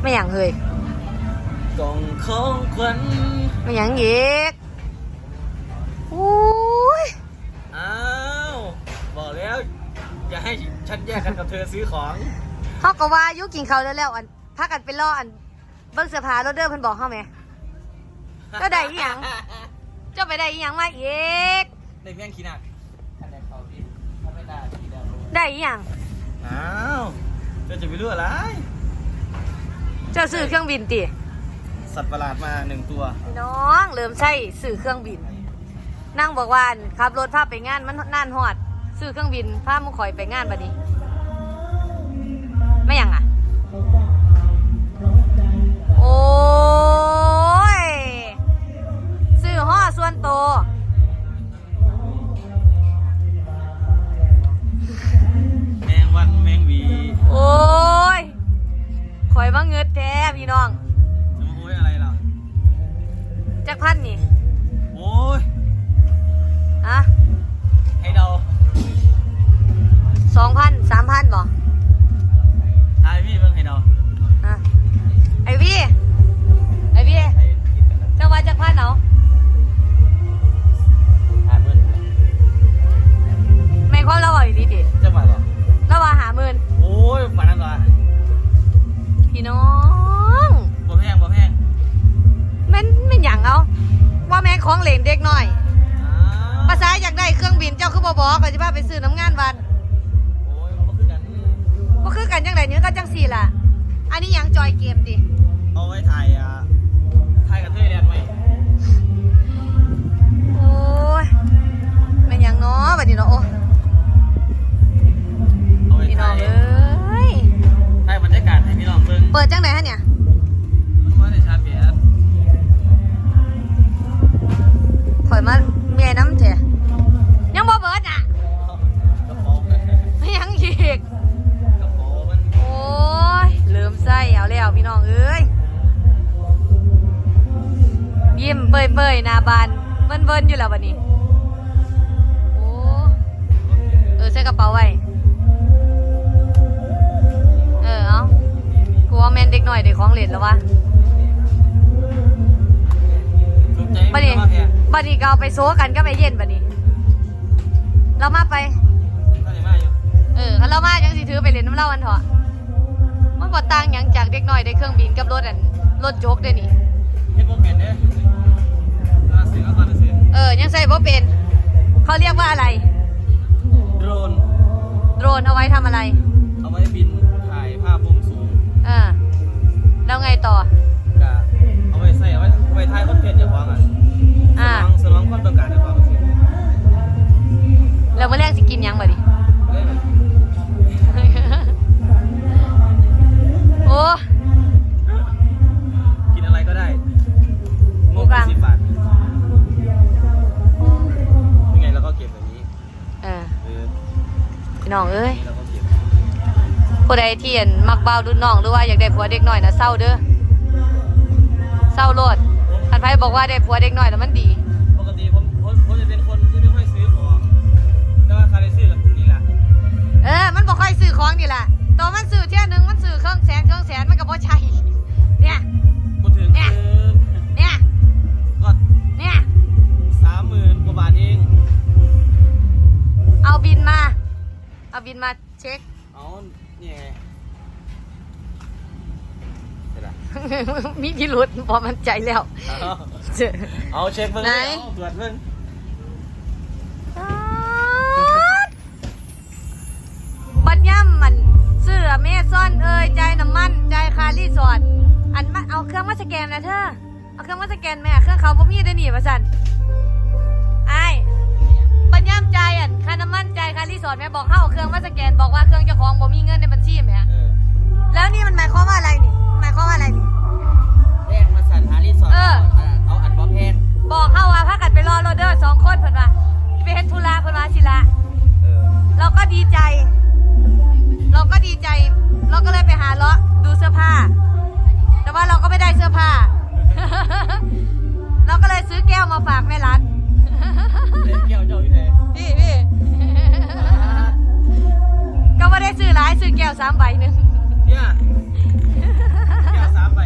ไม่หยังเฮ้ยกล่องของขวัญไม่หยังอีกอุ้ยอ้าวบอกแล้วอย่าให้ฉันแยกกันกับเธอซื้อของเขาก็ว่าอยุกินเขาวแล้วแล้วอันพากันไปล่ออันเบิ้งเสื้อผ้ารถเด้อเพิ่นบอกเขาไหมก็ได้อีหยังเจ้าไปได้อีหยังมาอีกในเพียงขี้หนักอันไหนเขาที่ถ้าไม่ได้ที่เดียวรู้ได้อีหยังอ้าวเธอจะไปรู้อะไร เจ้าซื้อเครื่องบินติสัตว์ประหลาดมาหนึ่งตัว พี่น้องเริ่มใช่ซื้อเครื่องบิน นั่งบอกว่าอั่นขับรถพาไปงานมันน่านฮอดซื้อเครื่องบินพามุข่อยไปงานบัดนี้ ไม่หยังอะ จักพันนี่ ของเหลนเด็กน้อยอ้าวภาษาอยากได้เครื่องบินเจ้าคือบ่บอกก็สิพาไปซื้อน้ำงานวันโอ้ยมันก็คือกันบ่คือกันจังไดเนื้อก็จังสี่ล่ะ อันนี้หยังจอยเกมติเอาไว้ถ่ายอะถ่ายกับเธอเรียนไหมโอ้ยแม่นหยังเนาะบัดนี้เนาะโอ้เอาไว้พี่น้อถ่างยเอ้ยถ่ายบรรยากาศให้พี่น้องเบิ่งเปิดจังไดฮะเนี่ย เปยเปยนาบานเบิ้นเบิ้นอยู่แล้ววันนี้โอ้เออใส่กระเป๋าไว้เออเอากูว่าแมนเด็กหน่อยเด็กของเล่นแล้ววะบัดนี้บัดนี้ก็เอาไปโซกันก็ไปเย็นบัดนี้ เรามาไปเออเรามายังสิถือไปเล่นน้ำเล่าอันเถอะมันบ่ต่างหยังจากเด็กหน้อยได้เครื่องบินกับรถอันรถโจกได้นี่เฮ็ดบ่เป็นเด้ ยังใส่บ่เป็น เขาเรียกว่าอะไร โดรน โดรนเอาไว้ทำอะไร เอาไว้บินถ่ายภาพมุมสูงเออ แล้วไงต่อ กะเอาไว้ใส่เอาไว้เอาไว้ถ่ายคอนเทนต์เจ้าของอะอ่า สนองสนองความต้องการเจ้าของสิแล้วเมื่อแรกสิกินหยังบ่ดิ น้องเอ้ยนี่เราก็เก็บผู้ใดที่เห็นมักเบารุ่นน้องหรือว่าอยากได้ผัวเด็กน้อยนะเศร้าเด้อเศร้าโลดอันไผบอกว่าได้ผัวเด็กน้อยแล้วมันดีปกติผมผมผมจะเป็นคนที่ไม่ค่อยซื้อของแต่ว่าใครได้ซื้อหลักนี่แหละเออมันบ่ค่อยซื้อของนี่แหละตัวมันซื้อเที่ยหนึงมันซื้อเครื่องแสนเครื่องแสนมันก็บ่ใช่เนี่ยพูดถึงเนี่ยคือเนี่ยก็เนี่ยสามหมื่นกว่าบาทเองเอาบินมา เอาบินมาเช็ค เอาเนี่ยไงเสร็จละมีพิรุษพอมันใจแล้วเอาเจอเอาเช็คเพิ่งไหน เอาตรวจเพิ่งบัดย่ำมันเสื้อเมซ่อนเอ่ยใจายน้ำมันใจายคารีสอร์ทอันมาเอาเครื่องมาสแกนนะเธอเอาเครื่องมาสแกนแม่เครื่องเขาบ่มีได้หนีมาสั่นไอ้ายบัดย่ำใจายอันค่ สอร์ทแม่บอกเข้าเอาเครื่องมาสแกนบอกว่าเครื่องเจ้าของบ่มีเงินในบัญชีแม่เออแล้วนี่มันหมายความว่าอะไรนี่หมายความว่าอะไรนี่ แรกมาสั่นหารีสอร์ทเออ เอาอันบอมแพงบอกเข้าว่าพากันไปรอโรเดอร์สองคนเพิ่นว่าไปเฮ็ดธุระเพิ่นว่าสิละ เออเราก็ดีใจ เราก็ดีใจ เราก็เลยไปหาเลาะดูเสื้อผ้า แต่ว่าเราก็ไม่ได้เสื้อผ้า เราก็เลยซื้อแก้วมาฝากแม่รัด เล่นเกี่ยวเจ้าพี่เทพี่พี่ก็ไม่ได้ซื้อหลาย ซื้อแก้วสามใบหนึ่งเนี่ยแก้วสามใบ